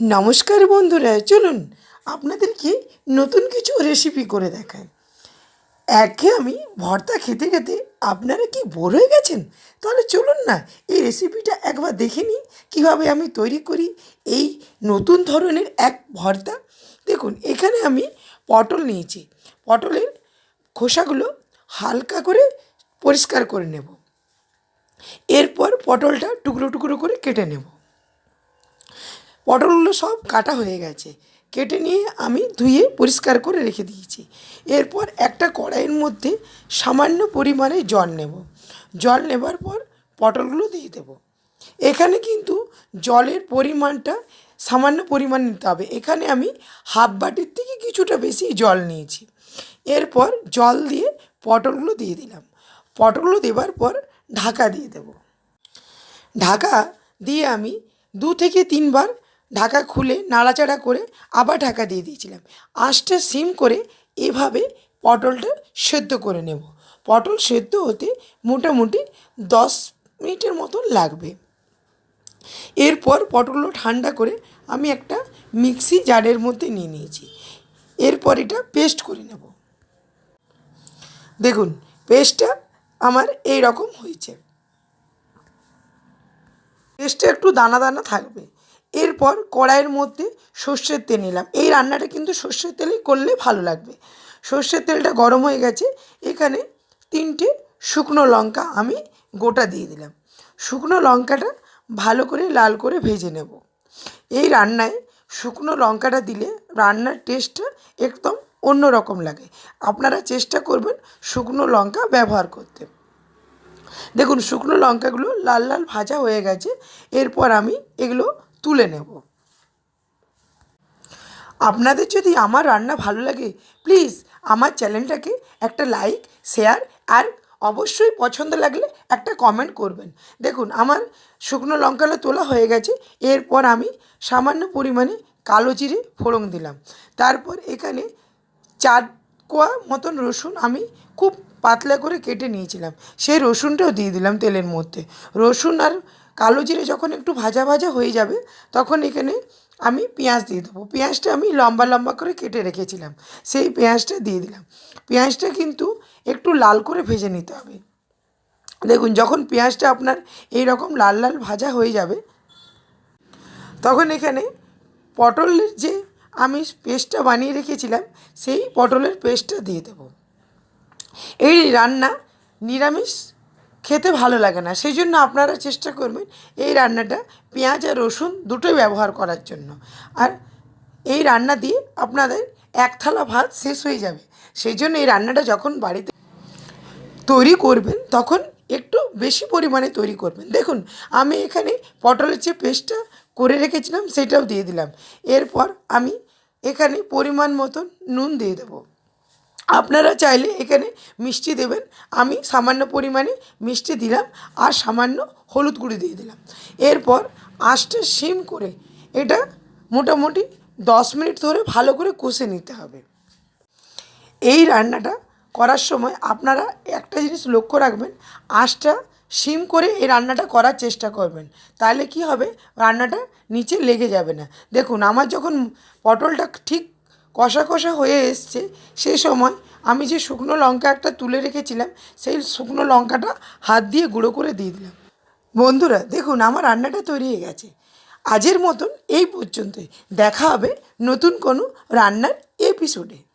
নমস্কার বন্ধুরা, চলুন আপনাদেরকে নতুন কিছু রেসিপি করে দেখাই। একে আমি ভর্তা খেতে খেতে আপনারা কি বোর হয়ে গেছেন? তাহলে চলুন না, এই রেসিপিটা একবার দেখে নিই, কীভাবে আমি তৈরি করি এই নতুন ধরনের এক ভর্তা। দেখুন, এখানে আমি পটল নিয়েছি। পটলের খোসাগুলো হালকা করে পরিষ্কার করে নেব। এরপর পটলটা টুকরো টুকরো করে কেটে নেব। পটলগুলো সব কাটা হয়ে গেছে। কেটে নিয়ে আমি ধুয়ে পরিষ্কার করে রেখে দিয়েছি। এরপর একটা কড়াইয়ের মধ্যে সামান্য পরিমাণে জল নেব। জল নেবার পর পটলগুলো দিয়ে দেব। এখানে কিন্তু জলের পরিমাণটা সামান্য পরিমাণ নিতে হবে। এখানে আমি হাফ বাটির থেকে কিছুটা বেশি জল নিয়েছি। এরপর জল দিয়ে পটলগুলো দিয়ে দিলাম। পটলগুলো দেওয়ার পর ঢাকা দিয়ে দেবো। ঢাকা দিয়ে আমি দু থেকে তিনবার ঢাকা খুলে নাড়াচাড়া করে আবার ঢাকা দিয়ে দিয়েছিলাম। আঁচটা সিম করে এভাবে পটলটা সেদ্ধ করে নেব। পটল সেদ্ধ হতে মোটামুটি দশ মিনিটের মতন লাগবে। এরপর পটলগুলো ঠান্ডা করে আমি একটা মিক্সি জারের মধ্যে নিয়ে নিয়েছি। এরপর এটা পেস্ট করে নেব। দেখুন, পেস্টটা আমার এই রকম হয়েছে। পেস্টটা একটু দানা দানা থাকবে। এরপর কড়াইয়ের মধ্যে সর্ষের তেল নিলাম। এই রান্নাটা কিন্তু সর্ষের তেলেই করলে ভালো লাগবে। সর্ষের তেলটা গরম হয়ে গেছে, এখানে তিনটে শুকনো লঙ্কা আমি গোটা দিয়ে দিলাম। শুকনো লঙ্কাটা ভালো করে লাল করে ভেজে নেব। এই রান্নায় শুকনো লঙ্কাটা দিলে রান্নার টেস্টটা একদম অন্য রকম লাগে। আপনারা চেষ্টা করবেন শুকনো লঙ্কা ব্যবহার করতে। দেখুন, শুকনো লঙ্কাগুলো লাল লাল ভাজা হয়ে গেছে। এরপর আমি এগুলো তুলে নেব। আপনাদের যদি আমার রান্না ভালো লাগে প্লিজ আমার চ্যানেলটাকে একটা লাইক শেয়ার আর অবশ্যই পছন্দ লাগলে একটা কমেন্ট করবেন। দেখুন, আমার শুকনো লঙ্কাটা তোলা হয়ে গেছে, এরপর আমি সামান্য পরিমাণে কালো জিরে ফোড়ন দিলাম। তারপর এখানে চার কোয়া মতন রসুন আমি খুব পাতলা করে কেটে নিয়েছিলাম। সেই রসুনটাও দিয়ে দিলাম তেলের মধ্যে। রসুন আর কালো জিরে যখন একটু ভাজা ভাজা হয়ে যাবে, তখন এখানে আমি পেঁয়াজ দিয়ে দেবো। পেঁয়াজটা আমি লম্বা লম্বা করে কেটে রেখেছিলাম। সেই পেঁয়াজটা দিয়ে দিলাম। পেঁয়াজটা কিন্তু একটু লাল করে ভেজে নিতে হবে। দেখুন, যখন পেঁয়াজটা আপনার এই রকম লাল লাল ভাজা হয়ে যাবে, তখন এখানে পটলের যে আমি পেস্টটা বানিয়ে রেখেছিলাম, সেই পটলের পেস্টটা দিয়ে দেবো। এই রান্না নিরামিষ খেতে ভালো লাগে না, সেই জন্য আপনারা চেষ্টা করবেন এই রান্নাটা পেঁয়াজ আর রসুন দুটোই ব্যবহার করার জন্য। আর এই রান্না দিয়ে আপনাদের এক থালা ভাত শেষ হয়ে যাবে, সেই জন্য এই রান্নাটা যখন বাড়িতে তৈরি করবেন, তখন একটু বেশি পরিমাণে তৈরি করবেন। দেখুন, আমি এখানে পটলের যে পেস্টটা করে রেখেছিলাম, সেটাও দিয়ে দিলাম। এরপর আমি এখানে পরিমাণ মতন নুন দিয়ে দেবো। আপনারা চাইলে এখানে মিষ্টি দেবেন। আমি সামান্য পরিমাণে মিষ্টি দিলাম আর সামান্য হলুদ গুঁড়ি দিয়ে দিলাম। এরপর আঁচটা সিম করে এটা মোটামুটি দশ মিনিট ধরে ভালো করে কষে নিতে হবে। এই রান্নাটা করার সময় আপনারা একটা জিনিস লক্ষ্য রাখবেন, আঁচটা সিম করে এই রান্নাটা করার চেষ্টা করবেন। তাহলে কি হবে? রান্নাটা নিচে লেগে যাবে না। দেখুন, আমার যখন পটলটা ঠিক কষা কষা হয়ে এসছে সেই সময় আমি যে শুকনো লঙ্কা একটা তুলে রেখেছিলাম, সেই শুকনো লঙ্কাটা হাত দিয়ে গুঁড়ো করে দিয়ে দিলাম। বন্ধুরা, দেখুন, আমার রান্নাটা তৈরি হয়ে গেছে। আজের মতন এই পর্যন্তই। দেখা হবে নতুন কোনো রান্নার এপিসোডে